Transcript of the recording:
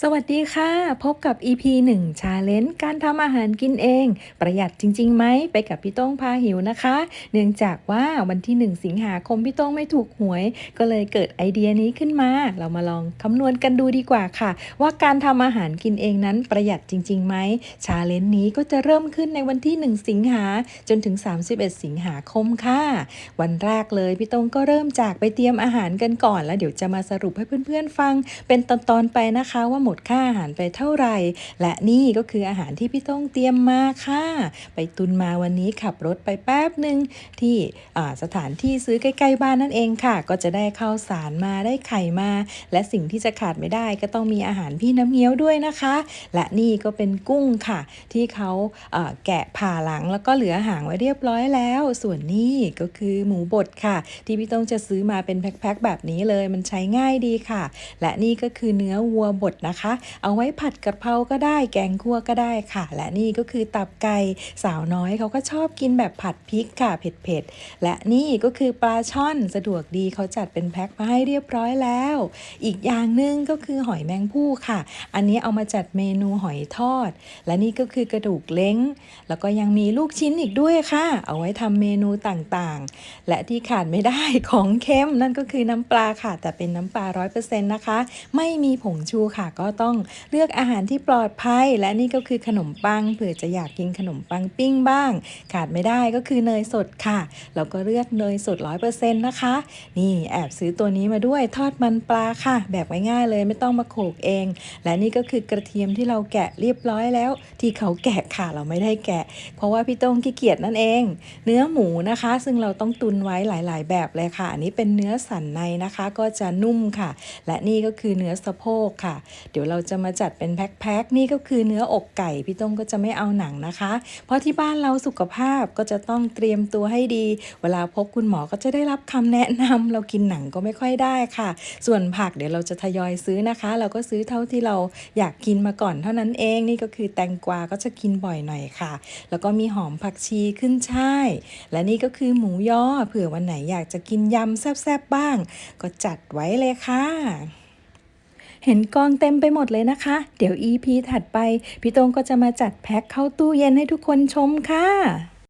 สวัสดีค่ะ พบกับ EP 1 Challenge การทำอาหารกินเอง ประหยัดจริงๆไหมไปกับพี่ต้งพาหิวนะคะ เนื่องจากว่าวันที่ 1 สิงหาคมพี่ต้งไม่ถูกหวย ก็เลยเกิดไอเดียนี้ขึ้นมา เรามาลองคำนวณกันดูดีกว่าค่ะ ว่าการทำอาหารกินเองนั้นประหยัดจริงๆไหมชาเลนจ์นี้ก็จะเริ่มขึ้นในวันที่ 1 สิงหาจนถึง 31 สิงหาคมค่ะ วันแรกเลยพี่ต้งก็เริ่มจากไปเตรียมอาหารกันก่อน แล้วเดี๋ยวจะมาสรุปให้เพื่อนๆฟัง เป็นตอนๆไปนะคะว่าหมดค่าอาหารไปเท่าไหร่ และนี่ก็คืออาหารที่พี่ต้องเตรียมมาค่ะ ไปตุนมาวันนี้ขับรถไปแป๊บหนึ่งที่สถานที่ซื้อใกล้ๆบ้านนั่นเองค่ะ ก็จะได้ข้าวสารมาได้ไข่มา และสิ่งที่จะขาดไม่ได้ก็ต้องมีอาหารพี่น้ำเงี้ยวด้วยนะคะ และนี่ก็เป็นกุ้งค่ะ ที่เขาแกะผ่าหลังแล้วก็เหลือหางไว้เรียบร้อยแล้ว ส่วนนี้ก็คือหมูบดค่ะ ที่พี่ต้องจะซื้อมาเป็นแพ็คๆแบบนี้เลยมันใช้ง่ายดีค่ะ และนี่ก็คือเนื้อวัวบดนะคะเอาไว้ผัดกะเพราก็ได้ แกงคั่วก็ได้ค่ะ และนี่ก็คือตับไก่สาวน้อยเขาก็ชอบกินแบบผัดพริกค่ะเผ็ดๆ และนี่ก็คือปลาช่อนสะดวกดีเขาจัดเป็นแพ็คมาให้เรียบร้อยแล้ว อีกอย่างหนึ่งก็คือหอยแมงภู่ค่ะ อันนี้เอามาจัดเมนูหอยทอด และนี่ก็คือกระดูกเล้ง แล้วก็ยังมีลูกชิ้นอีกด้วยค่ะ เอาไว้ทำเมนูต่างๆ และที่ขาดไม่ได้ของเค็มนั่นก็คือน้ำปลาค่ะ แต่เป็นน้ำปลาร้อยเปอร์เซ็นต์นะคะ ไม่มีผงชูค่ะก็ก็ต้องเลือกอาหารที่ปลอดภัย และนี่ก็คือขนมปังเผื่อจะอยากกินขนมปังปิ้งบ้าง ขาดไม่ได้ก็คือเนยสดค่ะเราก็เลือกเนยสดร้อยเปอร์เซ็นต์นะคะ นี่แอบซื้อตัวนี้มาด้วยทอดมันปลาค่ะ แบบง่ายๆเลยไม่ต้องมาโขลกเอง และนี่ก็คือกระเทียมที่เราแกะเรียบร้อยแล้ว ที่เขาแกะค่ะเราไม่ได้แกะ เพราะว่าพี่ต้งขี้เกียจนั่นเอง เนื้อหมูนะคะ ซึ่งเราต้องตุนไว้หลาย ๆ แบบเลยค่ะอันนี้เป็นเนื้อสันในนะคะก็จะนุ่มค่ะ และนี่ก็คือเนื้อสะโพกค่ะเดี๋ยวเราจะมาจัดเป็นแพ็คๆนี่ก็คือเนื้ออกไก่พี่ต้งก็จะไม่เอาหนังนะคะ เพราะที่บ้านเราสุขภาพก็จะต้องเตรียมตัวให้ดี เวลาพบคุณหมอก็จะได้รับคำแนะนำเรากินหนังก็ไม่ค่อยได้ค่ะ ส่วนผักเดี๋ยวเราจะทยอยซื้อนะคะ เราก็ซื้อเท่าที่เราอยากกินมาก่อนเท่านั้นเองนี่ก็คือแตงกวาก็จะกินบ่อยหน่อยค่ะ แล้วก็มีหอมผักชีขึ้นช่ายและนี่ก็คือหมูยอเผื่อวันไหนอยากจะกินยำแซ่บๆบ้าง ก็จัดไว้เลยค่ะ เห็นกองเต็มไปหมดเลยนะคะ เดี๋ยว EP ถัดไป พี่โต้งก็จะมาจัดแพ็คเข้าตู้เย็นให้ทุกคนชมค่ะ